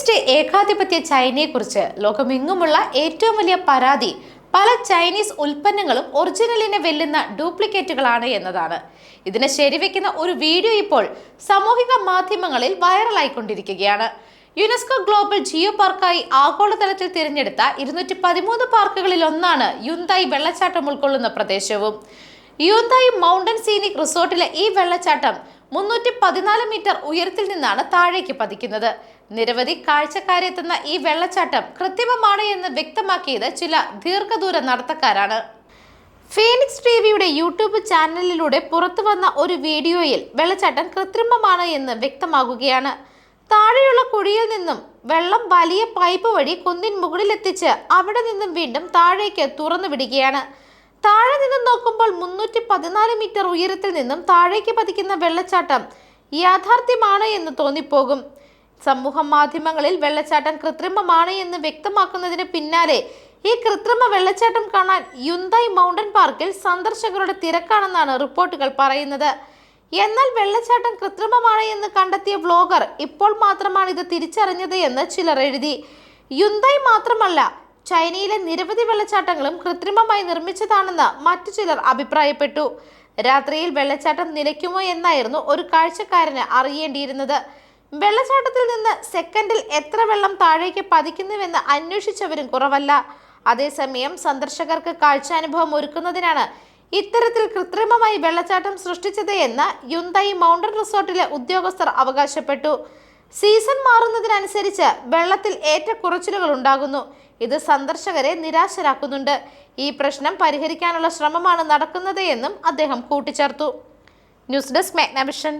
Communist ഏകാധിപത്യ ചൈനയെക്കുറിച്ച് ലോകമെങ്ങുമുള്ള ഏറ്റവും വലിയ പരാതി പല ചൈനീസ് ഉൽപ്പന്നങ്ങളും ഒറിജിനലിനെ വെല്ലുന്ന ഡ്യൂപ്ലിക്കേറ്റുകളാണ് എന്നതാണ്. ഇതിനെ ശരിവെക്കുന്ന ഒരു വീഡിയോ ഇപ്പോൾ സാമൂഹിക മാധ്യമങ്ങളിൽ വൈറലായിക്കൊണ്ടിരിക്കുകയാണ്. യുനെസ്കോ ഗ്ലോബൽ ജിയോ പാർക്കായി ആഗോളതലത്തിൽ തിരഞ്ഞെടുത്ത ഇരുന്നൂറ്റി പതിമൂന്ന് പാർക്കുകളിൽ ഒന്നാണ് യുന്തായി വെള്ളച്ചാട്ടം ഉൾക്കൊള്ളുന്ന പ്രദേശവും. യുന്തായി മൗണ്ടൻ സീനിക് റിസോർട്ടിലെ ഈ വെള്ളച്ചാട്ടം മുന്നൂറ്റി പതിനാല് മീറ്റർ ഉയരത്തിൽ നിന്നാണ് താഴേക്ക് പതിക്കുന്നത്. നിരവധി കാഴ്ചക്കാരെത്തുന്ന ഈ വെള്ളച്ചാട്ടം കൃത്രിമമാണ് എന്ന് വ്യക്തമാക്കിയത് ചില ദീർഘദൂര നടത്തക്കാരാണ്. ഫീനിക്സ് ടിവിയുടെ യൂട്യൂബ് ചാനലിലൂടെ പുറത്തു വന്ന ഒരു വീഡിയോയിൽ വെള്ളച്ചാട്ടം കൃത്രിമമാണ് എന്ന് വ്യക്തമാകുകയാണ്. താഴെയുള്ള കുഴിയിൽ നിന്നും വെള്ളം വലിയ പൈപ്പ് വഴി കുന്നിൻ മുകളിലെത്തിച്ച് അവിടെ നിന്നും വീണ്ടും താഴേക്ക് തുറന്നു വിടുകയാണ് താഴെ നിന്നും നോക്കുമ്പോൾ മുന്നൂറ്റി പതിനാല് മീറ്റർ ഉയരത്തിൽ നിന്നും താഴേക്ക് പതിക്കുന്ന വെള്ളച്ചാട്ടം യാഥാർത്ഥ്യമാണ് എന്ന് തോന്നിപ്പോകും. സമൂഹ മാധ്യമങ്ങളിൽ വെള്ളച്ചാട്ടം കൃത്രിമമാണ് എന്ന് വ്യക്തമാക്കുന്നതിന് പിന്നാലെ ഈ കൃത്രിമ വെള്ളച്ചാട്ടം കാണാൻ യുന്തായ് മൗണ്ടൻ പാർക്കിൽ സന്ദർശകരുടെ തിരക്കാണെന്നാണ് റിപ്പോർട്ടുകൾ പറയുന്നത്. എന്നാൽ വെള്ളച്ചാട്ടം കൃത്രിമമാണ് എന്ന് കണ്ടെത്തിയ വ്ലോഗർ ഇപ്പോൾ മാത്രമാണ് ഇത് തിരിച്ചറിഞ്ഞത് എന്ന് ചിലർ എഴുതി. യുന്തായ് മാത്രമല്ല ചൈനയിലെ നിരവധി വെള്ളച്ചാട്ടങ്ങളും കൃത്രിമമായി നിർമ്മിച്ചതാണെന്ന് മറ്റു ചിലർ അഭിപ്രായപ്പെട്ടു. രാത്രിയിൽ വെള്ളച്ചാട്ടം നിലയ്ക്കുമോ എന്നായിരുന്നു ഒരു കാഴ്ചക്കാരന് അറിയേണ്ടിയിരുന്നത്. വെള്ളച്ചാട്ടത്തിൽ നിന്ന് സെക്കൻഡിൽ എത്ര വെള്ളം താഴേക്ക് പതിക്കുന്നുവെന്ന് അന്വേഷിച്ചവരും കുറവല്ല. അതേസമയം സന്ദർശകർക്ക് കാഴ്ചാനുഭവം ഒരുക്കുന്നതിനാണ് ഇത്തരത്തിൽ കൃത്രിമമായി വെള്ളച്ചാട്ടം സൃഷ്ടിച്ചത് എന്ന് യുന്തായി മൗണ്ടൻ റിസോർട്ടിലെ ഉദ്യോഗസ്ഥർ അവകാശപ്പെട്ടു. സീസൺ മാറുന്നതിനനുസരിച്ച് വെള്ളത്തിൽ ഏറ്റക്കുറച്ചിലുകൾ ഉണ്ടാകുന്നു. ഇത് സന്ദർശകരെ നിരാശരാക്കുന്നുണ്ട്. ഈ പ്രശ്നം പരിഹരിക്കാനുള്ള ശ്രമമാണ് നടക്കുന്നത് എന്നും അദ്ദേഹം കൂട്ടിച്ചേർത്തു. News desk Magnavision.